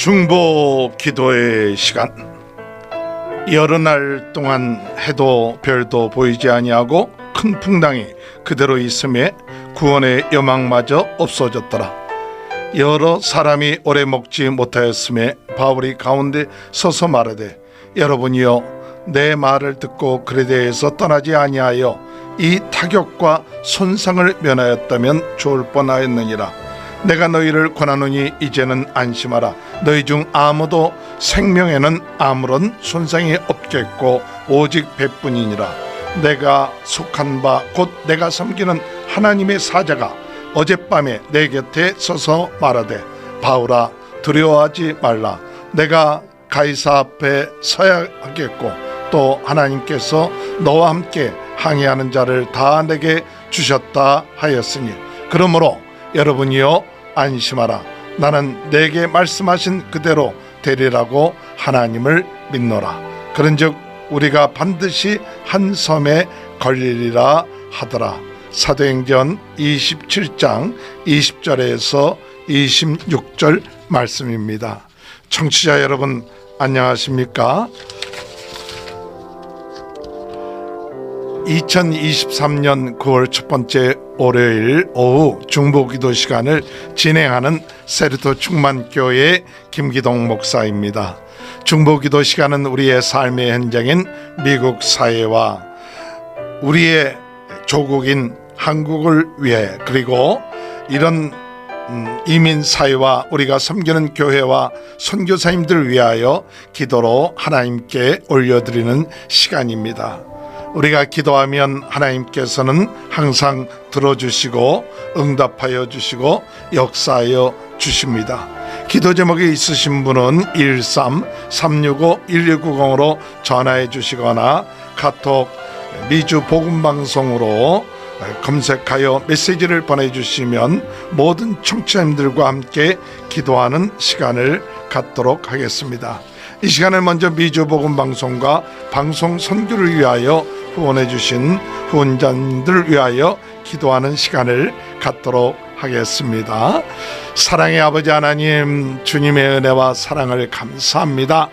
중보 기도의 시간. 여러 날 동안 해도 별도 보이지 아니하고 큰 풍랑이 그대로 있음에 구원의 여망마저 없어졌더라. 여러 사람이 오래 먹지 못하였음에 바울이 가운데 서서 말하되 여러분이여 내 말을 듣고 그에 대해서 떠나지 아니하여 이 타격과 손상을 면하였다면 좋을 뻔하였느니라 내가 너희를 권하노니 이제는 안심하라. 너희 중 아무도 생명에는 아무런 손상이 없겠고 오직 배뿐이니라. 내가 속한 바 곧 내가 섬기는 하나님의 사자가 어젯밤에 내 곁에 서서 말하되 바울아 두려워하지 말라. 내가 가이사 앞에 서야 하겠고 또 하나님께서 너와 함께 항해하는 자를 다 내게 주셨다 하였으니 그러므로 여러분이여 안심하라. 나는 내게 말씀하신 그대로 되리라고 하나님을 믿노라. 그런즉 우리가 반드시 한 섬에 걸리리라 하더라. 사도행전 27장 20절에서 26절 말씀입니다. 청취자 여러분 안녕하십니까 2023년 9월 첫 번째 월요일 오후 중보기도 시간을 진행하는 세르토 충만교회 김기동 목사입니다. 중보기도 시간은 우리의 삶의 현장인 미국 사회와 우리의 조국인 한국을 위해 그리고 이런 음, 이민 사회와 우리가 섬기는 교회와 선교사님들을 위하여 기도로 하나님께 올려드리는 시간입니다. 우리가 기도하면 하나님께서는 항상 들어주시고 응답하여 주시고 역사하여 주십니다. 기도 제목이 있으신 분은 13-365-1190으로 전화해 주시거나 카톡 미주 복음방송으로 검색하여 메시지를 보내주시면 모든 청취자님들과 함께 기도하는 시간을 갖도록 하겠습니다. 이 시간에 먼저 미주 복음 방송과 방송 선교를 위하여 후원해 주신 후원자님들을 위하여 기도하는 시간을 갖도록 하겠습니다. 사랑의 아버지 하나님 주님의 은혜와 사랑을 감사합니다.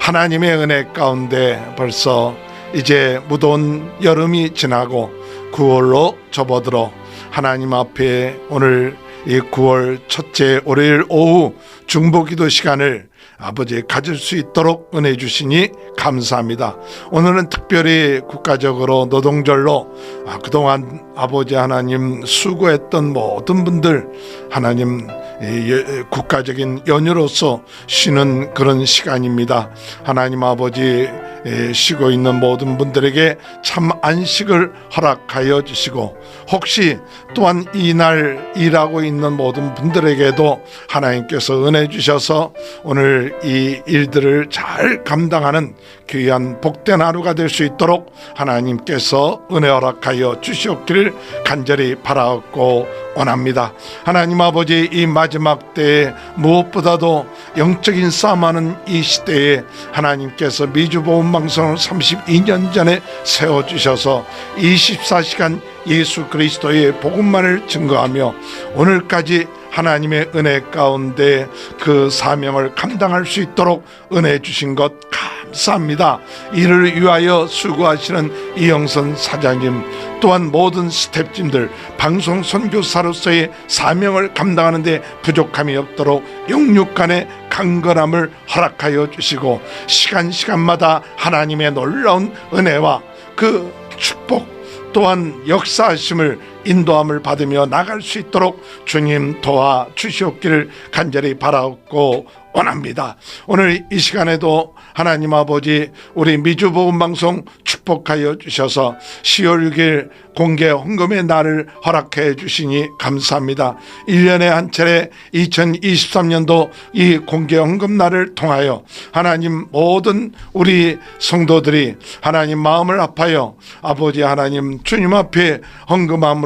하나님의 은혜 가운데 벌써 이제 무더운 여름이 지나고 9월로 접어들어 하나님 앞에 오늘 이 9월 첫째 월요일 오후 중보기도 시간을 아버지 가질 수 있도록 은혜 주시니 감사합니다. 오늘은 특별히 국가적으로 노동절로 아, 그동안 아버지 하나님 수고했던 모든 분들 하나님 이 예- 국가적인 연휴로서 쉬는 그런 시간입니다. 하나님 아버지 예, 쉬고 있는 모든 분들에게 참 안식을 허락하여 주시고 혹시 또한 이날 일하고 있는 모든 분들에게도 하나님께서 은혜 주셔서 오늘 이 일들을 잘 감당하는 귀한 복된 하루가 될 수 있도록 하나님께서 은혜 허락하여 주시옵기를 간절히 바라고 원합니다. 하나님 아버지 이 마지막 때에 무엇보다도 영적인 싸움하는 이 시대에 하나님께서 미주보험 방송을 32년 전에 세워 주셔서 24시간 예수 그리스도의 복음만을 증거하며 오늘까지 하나님의 은혜 가운데 그 사명을 감당할 수 있도록 은혜 주신 것 감사합니다. 이를 위하여 수고하시는 이영선 사장님 또한 모든 스탭진들 방송 선교사로서의 사명을 감당하는데 부족함이 없도록 영육간의 강건함을 허락하여 주시고 시간 시간마다 하나님의 놀라운 은혜와 그 축복 또한 역사하심을 인도함을 받으며 나갈 수 있도록 주님 도와 주시옵기를 간절히 바라고 원합니다. 오늘 이 시간에도 하나님 아버지 우리 미주보험 방송 축복하여 주셔서 10월 6일 공개 헌금의 날을 허락해 주시니 감사합니다. 1년에 한 차례 2023년도 이 공개 헌금 날을 통하여 하나님 모든 우리 성도들이 하나님 마음을 아파요. 아버지 하나님 주님 앞에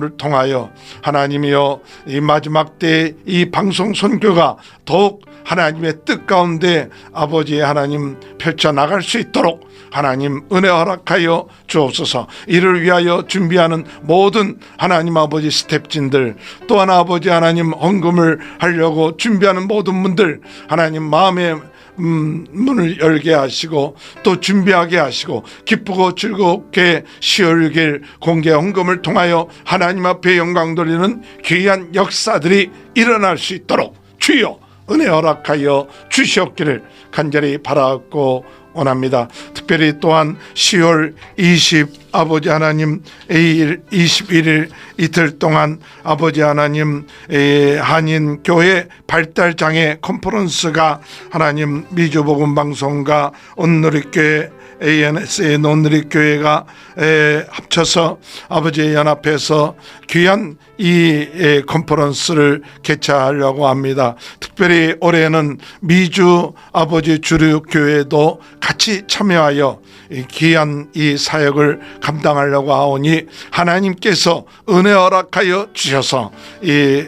기도를 통하여 하나님이여 이 마지막 때 이 방송 선교가 더욱 하나님의 뜻 가운데 아버지 하나님 펼쳐 나갈 수 있도록 하나님 은혜 허락하여 주옵소서. 이를 위하여 준비하는 모든 하나님 아버지 스텝진들 또한 아버지 하나님 헌금을 하려고 준비하는 모든 분들 하나님 마음에 음, 문을 열게 하시고 또 준비하게 하시고 기쁘고 즐겁게 시월길 공개 헌금을 통하여 하나님 앞에 영광 돌리는 귀한 역사들이 일어날 수 있도록 주여 은혜 허락하여 주시옵기를 간절히 바라고 원합니다. 특별히 또한 10월 20 아버지 하나님 이 21일 이틀 동안 아버지 하나님 에, 한인 교회 발달 장애 컨퍼런스가 하나님 미주복음 방송과 온누리교회 ANS의 논누리교회가 에, 합쳐서 아버지의 연합해서 귀한 이 에, 컨퍼런스를 개최하려고 합니다. 특별히 올해는 미주 아버지 주류교회도 같이 참여하여 이 귀한 이 사역을 감당하려고 하오니 하나님께서 은혜 허락하여 주셔서 이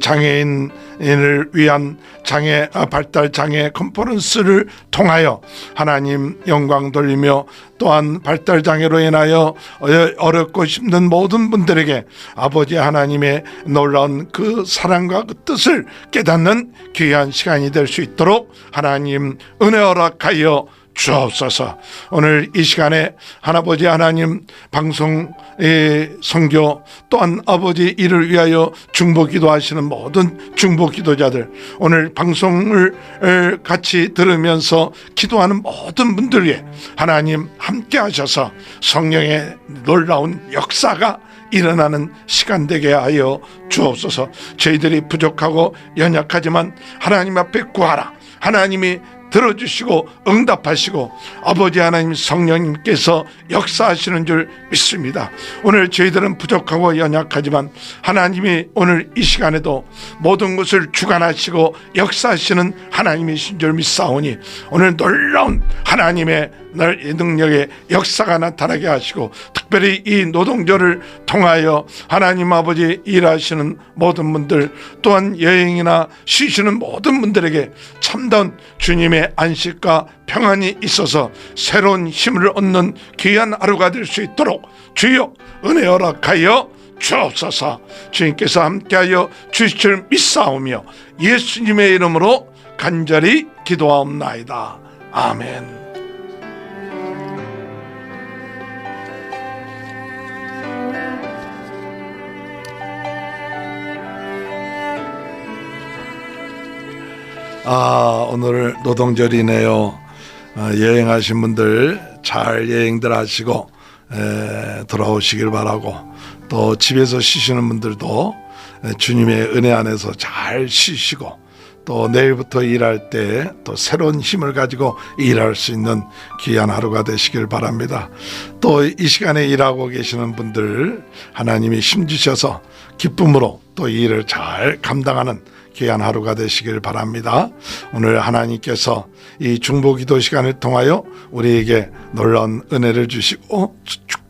장애인 을 위한 장애 아, 발달 장애 컨퍼런스를 통하여 하나님 영광 돌리며 또한 발달 장애로 인하여 어- 어렵고 힘든 모든 분들에게 아버지 하나님의 놀라운 그 사랑과 그 뜻을 깨닫는 귀한 시간이 될 수 있도록 하나님 은혜 허락하여 주옵소서. 오늘 이 시간에 하나버지 하나님 방송의 성교 또한 아버지 이를 위하여 중보 기도하시는 모든 중보 기도자들 오늘 방송을 에, 같이 들으면서 기도하는 모든 분들 위해 하나님 함께 하셔서 성령의 놀라운 역사가 일어나는 시간 되게 하여 주옵소서. 저희들이 부족하고 연약하지만 하나님 앞에 구하라. 하나님이 들어주시고 응답하시고 아버지 하나님 성령님께서 역사하시는 줄 믿습니다. 오늘 저희들은 부족하고 연약하지만 하나님이 오늘 이 시간에도 모든 것을 주관하시고 역사하시는 하나님이신 줄 믿사오니 오늘 놀라운 하나님의 날- 능력의 역사가 나타나게 하시고 특별히 이 노동조를 통하여 하나님 아버지 일하시는 모든 분들 또한 여행이나 쉬시는 모든 분들에게 참다운 주님의 안식과 평안이 있어서 새로운 힘을 얻는 귀한 하루가 될 수 있도록 주여 은혜 허락하여 주옵소서 주님께서 함께하여 줄 믿사오며 예수님의 이름으로 간절히 기도하옵나이다 아멘. 아 오늘 노동절이네요. 아, 여행하신 분들 잘 여행들 하시고 에, 돌아오시길 바라고 또 집에서 쉬시는 분들도 에, 주님의 은혜 안에서 잘 쉬시고 또 내일부터 일할 때 또 새로운 힘을 가지고 일할 수 있는 귀한 하루가 되시길 바랍니다. 또 이 시간에 일하고 계시는 분들 하나님이 힘 주셔서 기쁨으로 또이 일을 잘 감당하는 귀한 하루가 되시길 바랍니다. 오늘 하나님께서 이 중보 기도 시간을 통하여 우리에게 놀라운 은혜를 주시고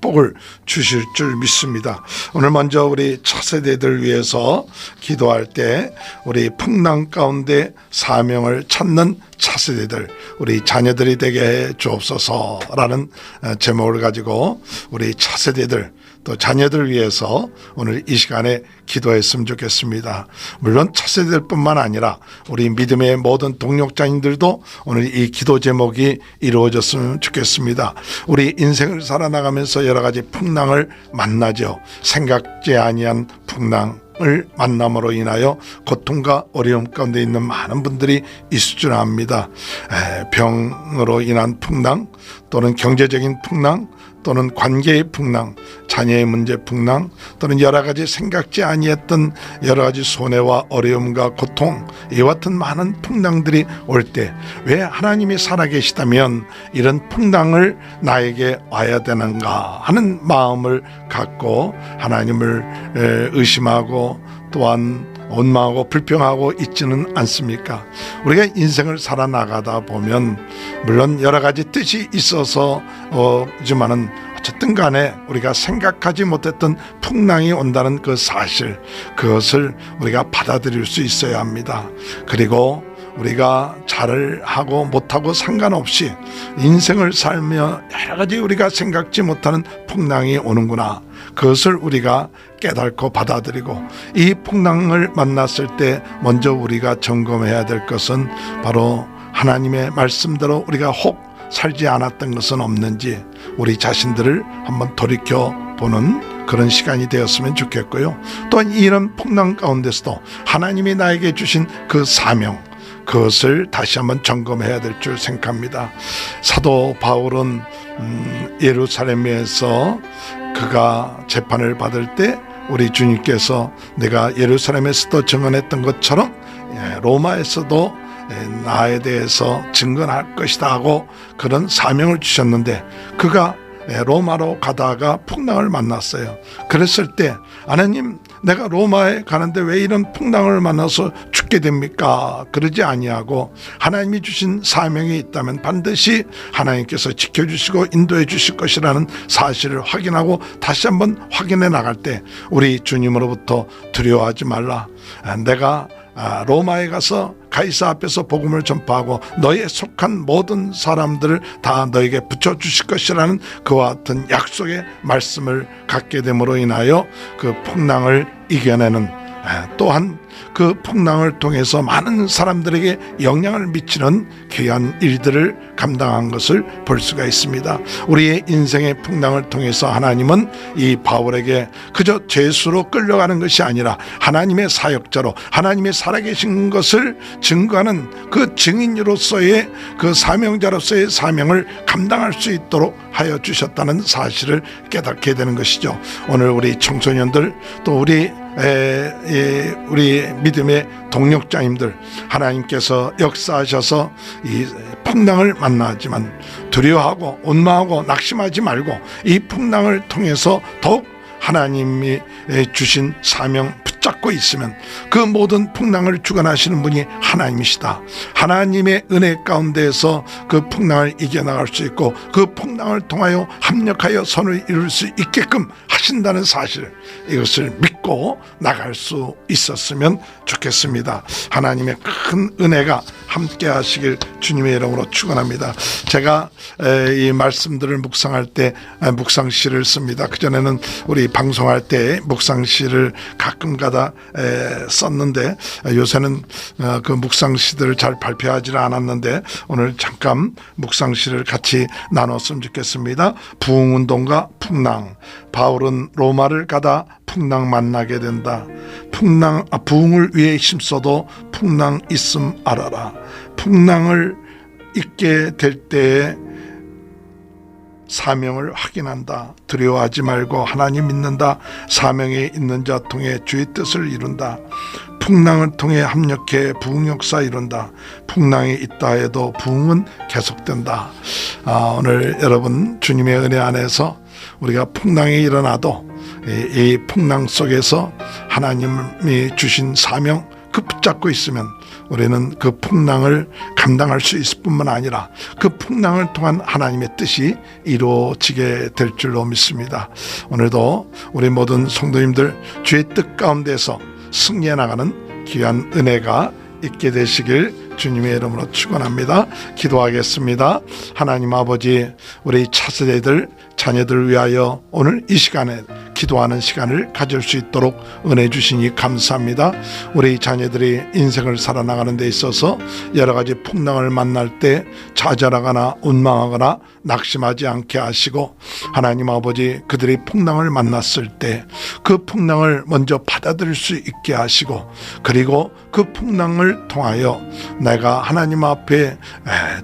축복을 주실 줄 믿습니다. 오늘 먼저 우리 차세대들 위해서 기도할 때 우리 풍랑 가운데 사명을 찾는 차세대들 우리 자녀들이 되게 해 주옵소서라는 어, 제목을 가지고 우리 차세대들 또 자녀들 위해서 오늘 이 시간에 기도했으면 좋겠습니다. 물론 차세대들뿐만 아니라 우리 믿음의 모든 동력자님들도 오늘 이 기도 제목이 이루어졌으면 좋겠습니다. 우리 인생을 살아나가면서 여러 가지 풍랑을 만나죠. 생각지 아니한 풍랑. 을 만남으로 인하여 고통과 어려움 가운데 있는 많은 분들이 있을 줄 압니다. 에, 병으로 인한 풍랑 또는 경제적인 풍랑 또는 관계의 풍랑, 자녀의 문제 풍랑 또는 여러 가지 생각지 아니했던 여러 가지 손해와 어려움과 고통 이와 같은 많은 풍랑들이 올 때 왜 하나님이 살아계시다면 이런 풍랑을 나에게 와야 되는가 하는 마음을 갖고 하나님을 에, 의심하고 또한 원망하고 불평하고 있지는 않습니까? 우리가 인생을 살아나가다 보면 물론 여러 가지 뜻이 있어서 어지만은 어쨌든 간에 우리가 생각하지 못했던 풍랑이 온다는 그 사실 그것을 우리가 받아들일 수 있어야 합니다. 그리고 우리가 잘을 하고 못하고 상관없이 인생을 살며 여러 가지 우리가 생각지 못하는 풍랑이 오는구나. 그것을 우리가 깨닫고 받아들이고 이 풍랑을 만났을 때 먼저 우리가 점검해야 될 것은 바로 하나님의 말씀대로 우리가 혹 살지 않았던 것은 없는지 우리 자신들을 한번 돌이켜 보는 그런 시간이 되었으면 좋겠고요. 또한 이런 풍랑 가운데서도 하나님이 나에게 주신 그 사명 그것을 다시 한번 점검해야 될 줄 생각합니다. 사도 바울은 음, 예루살렘에서 그가 재판을 받을 때 우리 주님께서 내가 예루살렘에서도 증언했던 것처럼 예, 로마에서도 예, 나에 대해서 증언할 것이다 하고 그런 사명을 주셨는데 그가 예, 로마로 가다가 풍랑을 만났어요. 그랬을 때 하나님 내가 로마에 가는데 왜 이런 풍랑을 만나서 죽게 됩니까? 그러지 아니하고 하나님이 주신 사명이 있다면 반드시 하나님께서 지켜주시고 인도해 주실 것이라는 사실을 확인하고 다시 한번 확인해 나갈 때 우리 주님으로부터 두려워하지 말라. 아, 내가 아, 로마에 가서 가이사 앞에서 복음을 전파하고 너에 속한 모든 사람들을 다 너에게 붙여 주실 것이라는 그와 같은 약속의 말씀을 갖게 됨으로 인하여 그 풍랑을 이겨내는 아, 또한 그 풍랑을 통해서 많은 사람들에게 영향을 미치는 귀한 일들을 감당한 것을 볼 수가 있습니다. 우리의 인생의 풍랑을 통해서 하나님은 이 바울에게 그저 죄수로 끌려가는 것이 아니라 하나님의 사역자로 하나님의 살아계신 것을 증거하는 그 증인으로서의 그 사명자로서의 사명을 감당할 수 있도록 하여 주셨다는 사실을 깨닫게 되는 것이죠. 오늘 우리 청소년들 또 우리 에, 에, 우리 믿음의 동력자님들 하나님께서 역사하셔서 이 풍랑을 만나지만 두려워하고 원망하고 낙심하지 말고 이 풍랑을 통해서 더욱 하나님이 주신 사명 붙잡고 있으면 그 모든 풍랑을 주관하시는 분이 하나님이시다. 하나님의 은혜 가운데에서 그 풍랑을 이겨나갈 수 있고 그 풍랑을 통하여 합력하여 선을 이룰 수 있게끔 하신다는 사실 이것을 믿고 나갈 수 있었으면 좋겠습니다. 하나님의 큰 은혜가 함께 하시길 주님의 이름으로 축원합니다. 제가 에, 이 말씀들을 묵상할 때 에, 묵상시를 씁니다. 그전에는 우리 방송할 때 묵상시를 가끔가다 에, 썼는데 에, 요새는 어, 그 묵상시들을 잘 발표하지는 않았는데 오늘 잠깐 묵상시를 같이 나눴으면 좋겠습니다. 부흥운동과 풍랑 바울은 로마를 가다 풍랑 만나게 된다. 풍랑 아, 부흥을 위해 힘써도 풍랑 있음 알아라. 풍랑을 잊게 될 때에 사명을 확인한다. 두려워하지 말고 하나님 믿는다. 사명에 있는 자 통해 주의 뜻을 이룬다. 풍랑을 통해 합력해 부흥 역사 이룬다. 풍랑이 있다 해도 부흥은 계속된다. 아, 오늘 여러분 주님의 은혜 안에서 우리가 풍랑이 일어나도 이, 이 풍랑 속에서 하나님이 주신 사명 그 붙잡고 있으면 우리는 그 풍랑을 감당할 수 있을 뿐만 아니라 그 풍랑을 통한 하나님의 뜻이 이루어지게 될 줄로 믿습니다. 오늘도 우리 모든 성도님들 주의 뜻 가운데서 승리해 나가는 귀한 은혜가 있게 되시길 주님의 이름으로 축원합니다. 기도하겠습니다. 하나님 아버지 우리 차세대들 자녀들을 위하여 오늘 이 시간에 기도하는 시간을 가질 수 있도록 은혜 주시니 감사합니다. 우리 자녀들이 인생을 살아나가는 데 있어서 여러 가지 풍랑을 만날 때 좌절하거나 운망하거나 낙심하지 않게 하시고 하나님 아버지 그들이 풍랑을 만났을 때 그 풍랑을 먼저 받아들일 수 있게 하시고 그리고 그 풍랑을 통하여 내가 하나님 앞에 에,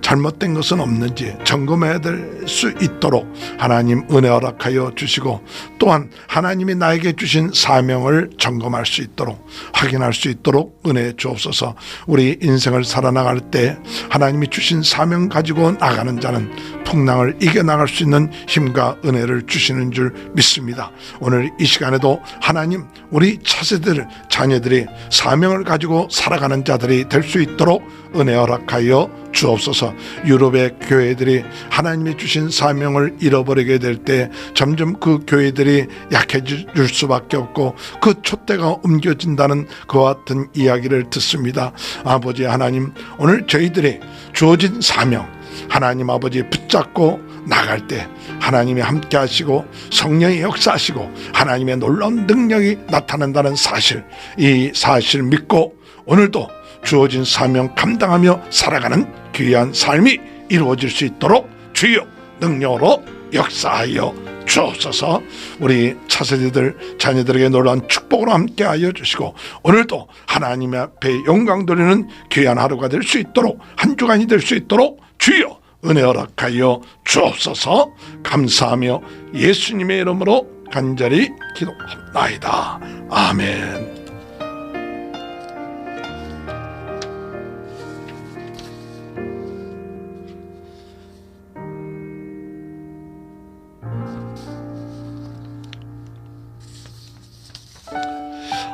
잘못된 것은 없는지 점검해야 될 수 있도록 하나님 은혜 허락하여 주시고 또한 하나님이 나에게 주신 사명을 점검할 수 있도록 확인할 수 있도록 은혜 주옵소서 우리 인생을 살아나갈 때 하나님이 주신 사명 가지고 나가는 자는 풍랑을 이겨나갈 수 있는 힘과 은혜를 주시는 줄 믿습니다. 오늘 이 시간에도 하나님 우리 차세들 자녀들이 사명을 가지고 살아가는 자들이 될 수 있도록 은혜 허락하여 주옵소서. 유럽의 교회들이 하나님이 주신 사명을 잃어버리게 될 때 점점 그 교회들이 약해질 수밖에 없고 그 촛대가 옮겨진다는 그와 같은 이야기를 듣습니다. 아버지 하나님 오늘 저희들이 주어진 사명 하나님 아버지 붙잡고 나갈 때 하나님이 함께 하시고 성령이 역사하시고 하나님의 놀라운 능력이 나타난다는 사실 이 사실 믿고 오늘도 주어진 사명 감당하며 살아가는 귀한 삶이 이루어질 수 있도록 주여 능력으로 역사하여 주옵소서. 우리 차세대들 자녀들에게 놀라운 축복으로 함께하여 주시고 오늘도 하나님 앞에 영광 돌리는 귀한 하루가 될 수 있도록 한 주간이 될 수 있도록 주여 은혜 허락하여 주옵소서. 감사하며 예수님의 이름으로 간절히 기도합나이다. 아멘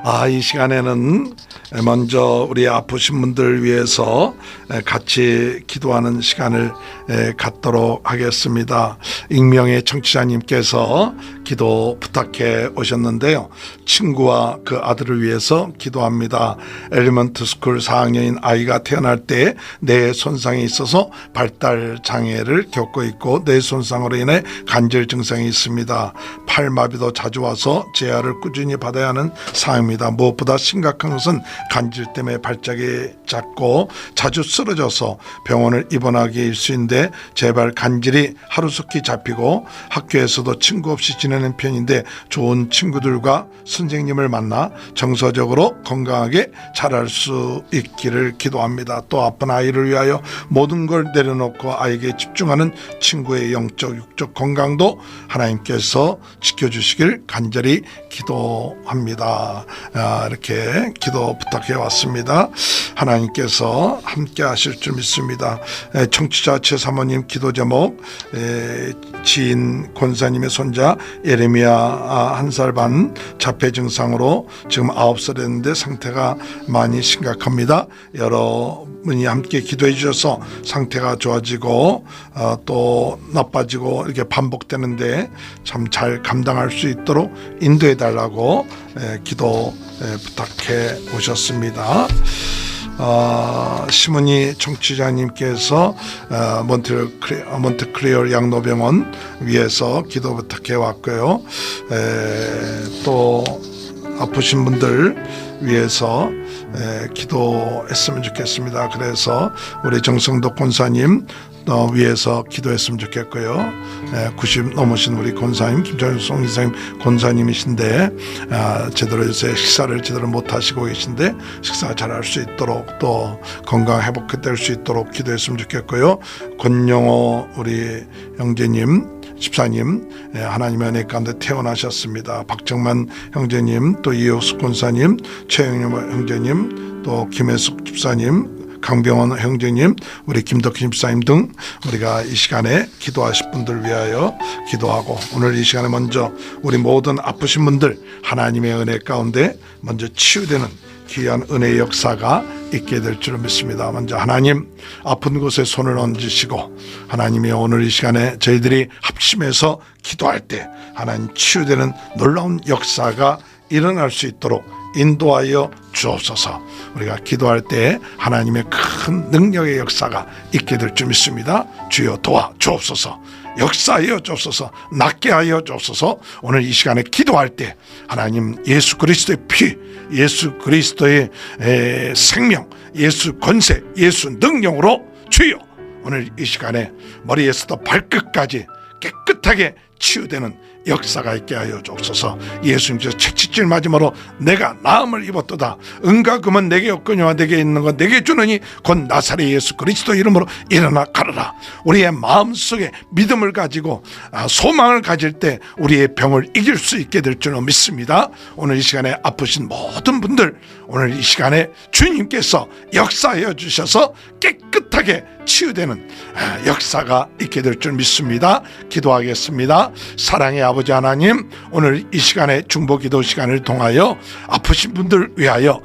아, 이 시간에는 먼저 우리 아프신 분들 위해서 같이 기도하는 시간을 갖도록 하겠습니다. 익명의 청취자님께서 기도 부탁해 오셨는데요. 친구와 그 아들을 위해서 기도합니다. 엘리먼트 스쿨 4학년인 아이가 태어날 때 뇌 손상이 있어서 발달 장애를 겪고 있고 뇌 손상으로 인해 관절 증상이 있습니다. 팔마비도 자주 와서 재활을 꾸준히 받아야 하는 상황입니다. 무엇보다 심각한 것은 관절 때문에 발작이 잦고 자주 쓰러져서 병원을 입원하기 일수인데 제발 간질이 하루속히 잡히고 학교에서도 친구 없이 지내는 편인데 좋은 친구들과 선생님을 만나 정서적으로 건강하게 자랄 수 있기를 기도합니다. 또 아픈 아이를 위하여 모든 걸 내려놓고 아이에게 집중하는 친구의 영적 육적 건강도 하나님께서 지켜주시길 간절히 기도합니다. 아, 이렇게 기도 부탁해 왔습니다. 하나님께서 함께 하실 줄 믿습니다. 에, 청취자 최사모님 기도 제목 에, 지인 권사님의 손자 예레미야 아, 한살 반 자폐 증상으로 지금 아홉 살 됐는데 상태가 많이 심각합니다. 여러분이 함께 기도해 주셔서 상태가 좋아지고 어, 또 나빠지고 이렇게 반복되는데 참 잘 감당할 수 있도록 인도해 달라고 에, 기도 에, 부탁해 오셨습니다. 어, 시문이 청취자님께서 어, 몬트 크리, 어, 몬트크리얼 양로병원 위에서 기도 부탁해 왔고요. 에, 또 아프신 분들 위해서 에, 기도했으면 좋겠습니다. 그래서 우리 정성덕 권사님 어, 위해서 기도했으면 좋겠고요. 에, 90 넘으신 우리 권사님 김정성 이사님 권사님이신데 아, 제대로 요새 식사를 제대로 못 하시고 계신데 식사 잘할 수 있도록 또 건강 회복될 수 있도록 기도했으면 좋겠고요. 권영호 우리 형제님 집사님 예, 하나님의 은혜 가운데 태어나셨습니다. 박정만 형제님 또 이호숙 권사님 최영림 형제님 또 김혜숙 집사님 강병원 형제님, 우리 김덕희 집사님 등 우리가 이 시간에 기도하실 분들 위하여 기도하고 오늘 이 시간에 먼저 우리 모든 아프신 분들 하나님의 은혜 가운데 먼저 치유되는 귀한 은혜의 역사가 있게 될 줄 믿습니다. 먼저 하나님 아픈 곳에 손을 얹으시고 하나님이 오늘 이 시간에 저희들이 합심해서 기도할 때 하나님 치유되는 놀라운 역사가 일어날 수 있도록 인도하여 주옵소서. 우리가 기도할 때 하나님의 큰 능력의 역사가 있게 될 줄 믿습니다. 주여 도와 주옵소서. 역사하여 주옵소서. 낫게 하여 주옵소서. 오늘 이 시간에 기도할 때 하나님 예수 그리스도의 피, 예수 그리스도의 에, 생명, 예수 권세, 예수 능력으로 주여 오늘 이 시간에 머리에서도 발끝까지 깨끗하게 치유되는 역사가 있게 하여 주옵소서. 예수님께서 채찍질 맞음으로 내가 나음을 입었도다. 은과 금은 내게 없거니와 내게 있는 건 내게 주느니 곧 나사렛 예수 그리스도 이름으로 일어나 가르라. 우리의 마음속에 믿음을 가지고 아, 소망을 가질 때 우리의 병을 이길 수 있게 될 줄로 믿습니다. 오늘 이 시간에 아프신 모든 분들 오늘 이 시간에 주님께서 역사하여 주셔서 깨끗하게 치유되는 아, 역사가 있게 될 줄 믿습니다. 기도하겠습니다. 사랑의 아버지 하나님 오늘 이 시간에 중보 기도 시간을 통하여 아프신 분들 위하여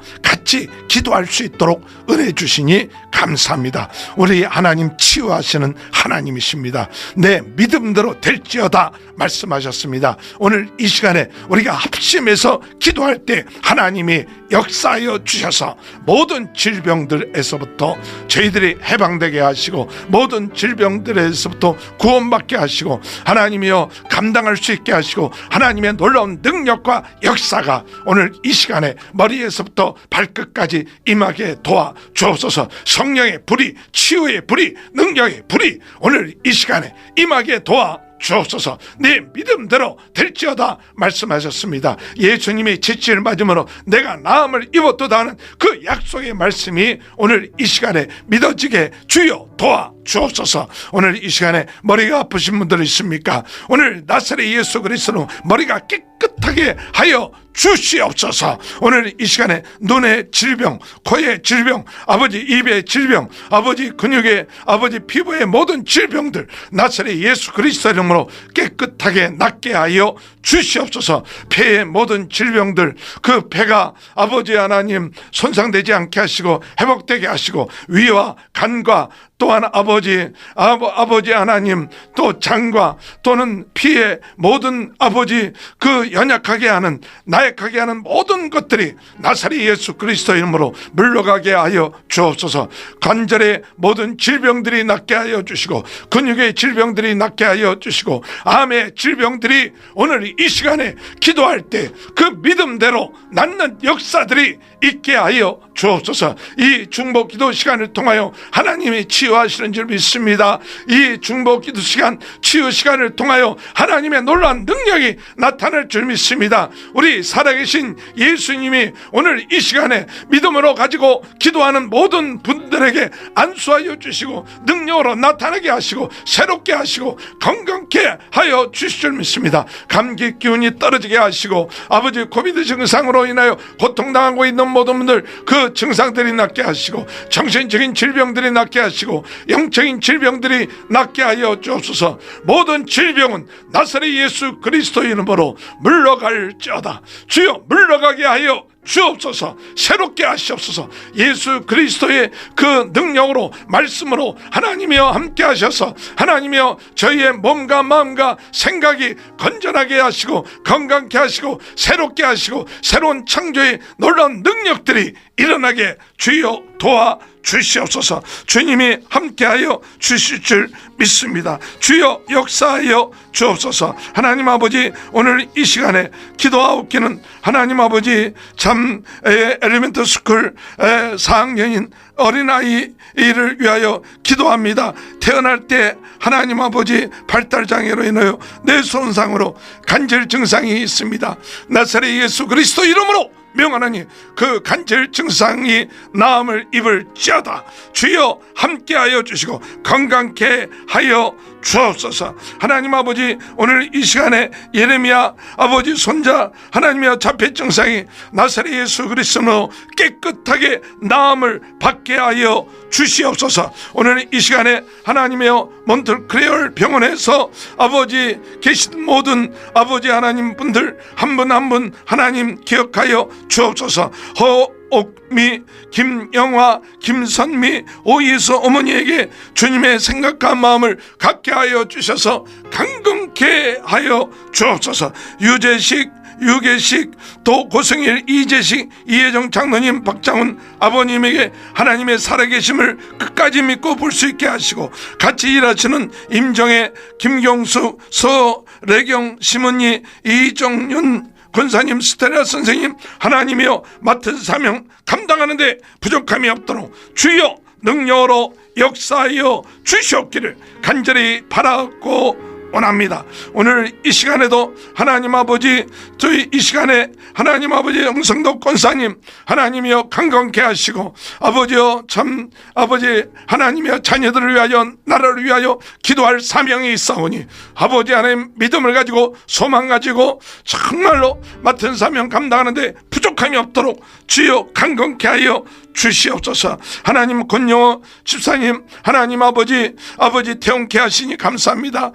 같이 기도할 수 있도록 은혜 주시니 감사합니다. 우리 하나님 치유하시는 하나님이십니다. 내 믿음대로 될지어다 말씀하셨습니다. 오늘 이 시간에 우리가 합심해서 기도할 때 하나님이 역사하여 주셔서 모든 질병들에서부터 저희들이 해방되게 하시고 모든 질병들에서부터 구원받게 하시고 하나님이여 감당할 수 있게 하시고 하나님의 놀라운 능력과 역사가 오늘 이 시간에 머리에서부터 발끝 까지 임하게 도와 주옵소서. 성령의 불이 치유의 불이 능력의 불이 오늘 이 시간에 임하게 도와 주옵소서. 내 믿음대로 될지어다 말씀하셨습니다. 예수님의 지치를 맞으므로 내가 나음을 입었도다 하는 그 약속의 말씀이 오늘 이 시간에 믿어지게 주여 도와 주옵소서. 오늘 이 시간에 머리가 아프신 분들 있습니까? 오늘 나사렛 예수 그리스도로 머리가 깨끗하게 하여 주시옵소서. 오늘 이 시간에 눈의 질병 코의 질병 아버지 입의 질병 아버지 근육의 아버지 피부의 모든 질병들 나사렛 예수 그리스도 이름으로 깨끗하게 낫게 하여 주시옵소서. 폐의 모든 질병들 그 폐가 아버지 하나님 손상되지 않게 하시고 회복되게 하시고 위와 간과 또한 아버지 아버, 아버 지 하나님 또 장과 또는 피의 모든 아버지 그 연약하게 하는 나약하게 하는 모든 것들이 나사리 예수 그리스도 이름으로 물러가게 하여 주옵소서. 관절의 모든 질병들이 낫게 하여 주시고 근육의 질병들이 낫게 하여 주시고 암의 질병들이 오늘 이 시간에 기도할 때 그 믿음대로 낫는 역사들이 있게 하여 주옵소서. 이 중보 기도 시간을 통하여 하나님이 치유하시는 줄 믿습니다. 이 중보 기도 시간 치유 시간을 통하여 하나님의 놀라운 능력이 나타날 줄 믿습니다. 우리 살아계신 예수님이 오늘 이 시간에 믿음으로 가지고 기도하는 모든 분들에게 안수하여 주시고 능력으로 나타나게 하시고 새롭게 하시고 건강케 하여 주실 줄 믿습니다. 감기 기운이 떨어지게 하시고 아버지 코비드 증상으로 인하여 고통당하고 있는 모든 분들 그 증상들이 낫게 하시고 정신적인 질병들이 낫게 하시고 영적인 질병들이 낫게 하여 주옵소서. 모든 질병은 나사렛 예수 그리스도 이름으로 물러갈지어다. 주여 물러가게 하여 주옵소서. 새롭게 하시옵소서. 예수 그리스도의 그 능력으로 말씀으로 하나님이여 함께 하셔서 하나님이여 저희의 몸과 마음과 생각이 건전하게 하시고 건강케 하시고 새롭게 하시고 새로운 창조의 놀라운 능력들이 일어나게 주여 도와 주시옵소서. 주님이 함께하여 주실 줄 믿습니다. 주여 역사하여 주옵소서. 하나님 아버지 오늘 이 시간에 기도하옵기는 하나님 아버지 참 에, 엘리멘트 스쿨 에, 4학년인 어린아이 이를 위하여 기도합니다. 태어날 때 하나님 아버지 발달장애로 인하여 뇌 손상으로 간질 증상이 있습니다. 나사렛 예수 그리스도 이름으로 명하나니 그 간질 증상이 나음을 입을 지어다. 주여 함께하여 주시고 건강케 하여 주옵소서. 하나님 아버지 오늘 이 시간에 예레미야 아버지 손자 하나님의 자폐 증상이 나사렛 예수 그리스도로 깨끗하게 나음을 받게 하여 주시옵소서. 오늘 이 시간에 하나님의 몬틀 크레올 병원에서 아버지 계신 모든 아버지 하나님 분들 한 분 한분 하나님 기억하여 주옵소서. 허 옥미 김영화 김선미 오이수 어머니에게 주님의 생각과 마음을 갖게 하여 주셔서 강건케 하여 주옵소서. 유재식 유계식 또 고승일 이재식 이혜정 장로님 박장훈 아버님에게 하나님의 살아계심을 끝까지 믿고 볼 수 있게 하시고 같이 일하시는 임정혜 김경수 서래경 심은희 이정윤 권사님 스테라 선생님 하나님이여 맡은 사명 감당하는데 부족함이 없도록 주여 능력으로 역사하여 주시옵기를 간절히 바라고 원합니다. 오늘 이 시간에도 하나님 아버지 저희 이 시간에 하나님 아버지 영성도 권사님 하나님이여 강건케 하시고 아버지여 참 아버지 하나님이여 자녀들을 위하여 나라를 위하여 기도할 사명이 있사오니 아버지 하나님 믿음을 가지고 소망 가지고 정말로 맡은 사명 감당하는데 부족 부족함이 없도록 주여 강건케 하여 주시옵소서 하나님 권영호 집사님 하나님 아버지 아버지 태원케 하시니 감사합니다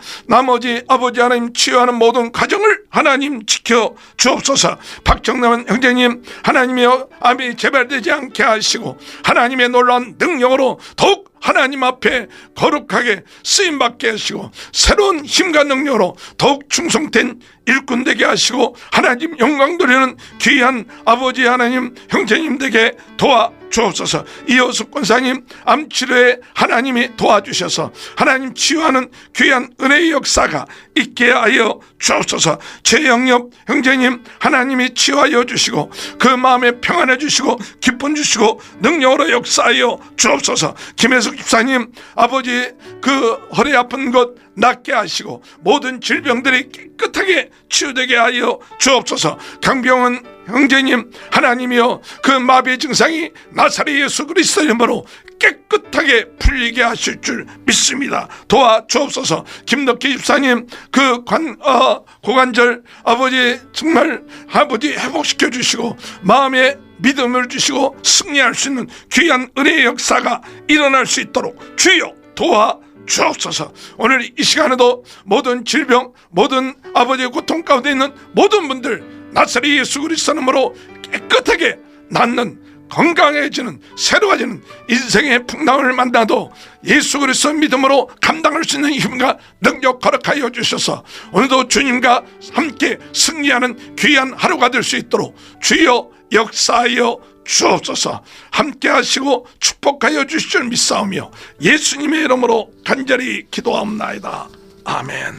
나머지 아버지 하나님 치유하는 모든 가정을 하나님 지켜 주옵소서. 박정남 형제님 하나님이여 암이 재발되지 않게 하시고 하나님의 놀라운 능력으로 더욱 하나님 앞에 거룩하게 쓰임 받게 하시고 새로운 힘과 능력으로 더욱 충성된 일꾼 되게 하시고 하나님 영광 돌리는 귀한 아버지 하나님 형제님 되게 도와 주옵소서. 이호수 권사님 암 치료에 하나님이 도와주셔서 하나님 치유하는 귀한 은혜의 역사가 있게 하여 주옵소서. 최영엽 형제님 하나님이 치유하여 주시고 그 마음에 평안해 주시고 기쁨 주시고 능력으로 역사하여 주옵소서. 김혜숙 집사님 아버지 그 허리 아픈 것 낫게 하시고 모든 질병들이 깨끗하게 치유되게 하여 주옵소서 강병원 형제님 하나님이여 그 마비 증상이 나사렛 예수 그리스도 이름으로 깨끗하게 풀리게 하실 줄 믿습니다. 도와 주옵소서. 김덕기 집사님 그 관 어, 고관절 아버지 정말 아버지 회복시켜 주시고 마음에 믿음을 주시고 승리할 수 있는 귀한 은혜의 역사가 일어날 수 있도록 주여 도와 주옵소서. 오늘 이 시간에도 모든 질병 모든 아버지의 고통 가운데 있는 모든 분들 나사렛 예수 그리스도 이름으로 깨끗하게 낫는 건강해지는 새로워지는 인생의 풍랑을 만나도 예수 그리스도 믿음으로 감당할 수 있는 힘과 능력 거룩하여 주셔서 오늘도 주님과 함께 승리하는 귀한 하루가 될 수 있도록 주여 역사하여 주옵소서. 함께 하시고 축복하여 주실 줄 믿사오며 예수님의 이름으로 간절히 기도하옵나이다. 아멘.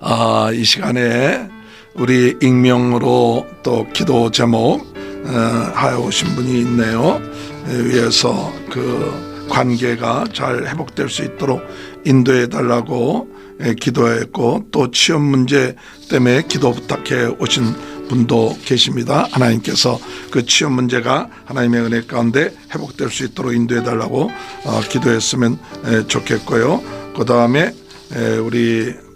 아, 이 시간에 우리 익명으로 또 기도 제목 어, 하오신 분이 있네요. 에, 위해서 그 관계가 잘 회복될 수 있도록 인도해 달라고 에, 기도했고 또 취업 문제 때문에 기도 부탁해 오신 분도 계십니다. 하나님께서 그 취업 문제가 하나님의 은혜 가운데 회복될 수 있도록 인도해 달라고 어, 기도했으면 에, 좋겠고요. 그 다음에 우리 아,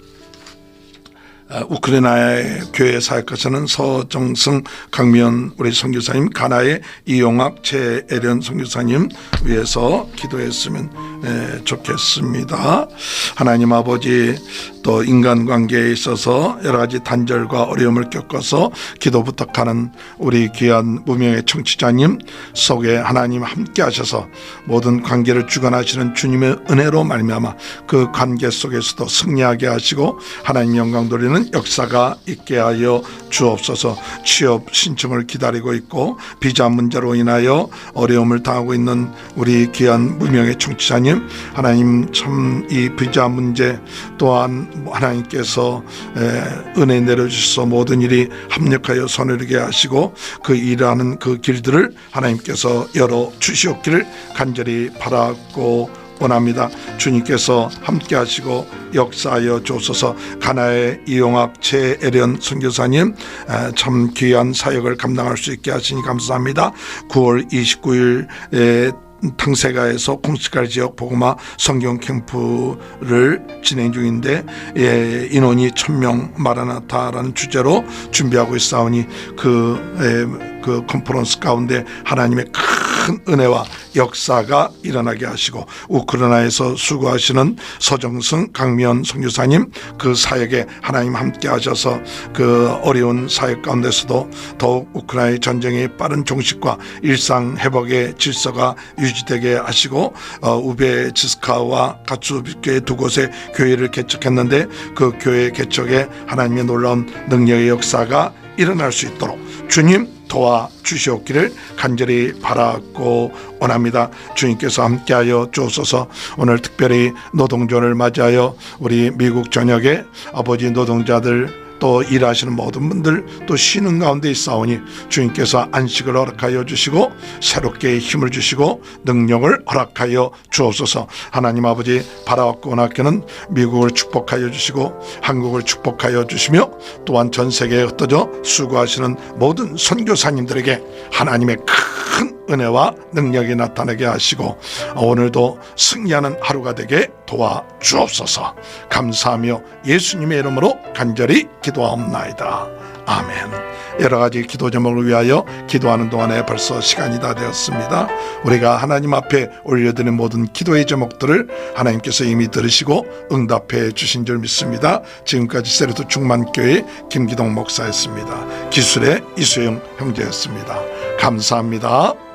우크라이나의 교회 사역하시는 서정승 강미연 우리 선교사님 가나의 이용학 최애련 선교사님 위해서 기도했으면 에, 좋겠습니다. 하나님 아버지 또 인간관계에 있어서 여러 가지 단절과 어려움을 겪어서 기도 부탁하는 우리 귀한 무명의 청취자님 속에 하나님 함께 하셔서 모든 관계를 주관하시는 주님의 은혜로 말미암아 그 관계 속에서도 승리하게 하시고 하나님 영광 돌리는 역사가 있게 하여 주옵소서. 취업 신청을 기다리고 있고 비자 문제로 인하여 어려움을 당하고 있는 우리 귀한 무명의 청취자님 하나님 참 이 비자 문제 또한 하나님께서 에, 은혜 내려주셔서 모든 일이 합력하여 손해르게 하시고 그 일하는 그 길들을 하나님께서 열어 주시옵기를 간절히 바라고 원합니다. 주님께서 함께 하시고 역사하여 주옵소서 가나의 이용학 최애련 선교사님 에, 참 귀한 사역을 감당할 수 있게 하시니 감사합니다. 9월 29일에 탕세가에서 콩스칼 지역 보고마 성경 캠프를 진행 중인데 예, 인원이 천명 마라나타라는 주제로 준비하고 있사오니 그, 예, 그 컨퍼런스 가운데 하나님의 큰 은혜와 역사가 일어나게 하시고 우크라이나에서 수고하시는 서정승 강미연 선교사님 그 사역에 하나님 함께 하셔서 그 어려운 사역 가운데서도 더욱 우크라이나 전쟁의 빠른 종식과 일상 회복의 질서가 유지되게 하시고 어, 우베 지스카와 가츠비교회 두 곳의 교회를 개척했는데 그 교회 개척에 하나님의 놀라운 능력의 역사가 일어날 수 있도록 주님 도와 주시옵기를 간절히 바라고 원합니다. 주님께서 함께하여 주옵소서 오늘 특별히 노동절을 맞이하여 우리 미국 전역에 아버지 노동자들 또 일하시는 모든 분들 또 쉬는 가운데 있사오니 주님께서 안식을 허락하여 주시고 새롭게 힘을 주시고 능력을 허락하여 주옵소서 하나님 아버지 바라옵고 원하께는 미국을 축복하여 주시고 한국을 축복하여 주시며 또한 전 세계에 흩어져 수고하시는 모든 선교사님들에게 하나님의 큰 은혜와 능력이 나타나게 하시고 오늘도 승리하는 하루가 되게 도와 주옵소서. 감사하며 예수님의 이름으로 간절히 기도하옵나이다. 아멘. 여러 가지 기도 제목을 위하여 기도하는 동안에 벌써 시간이 다 되었습니다. 우리가 하나님 앞에 올려드린 모든 기도의 제목들을 하나님께서 이미 들으시고 응답해 주신 줄 믿습니다. 지금까지 세르도 중만교회 김기동 목사였습니다. 기술의 이수영 형제였습니다. 감사합니다.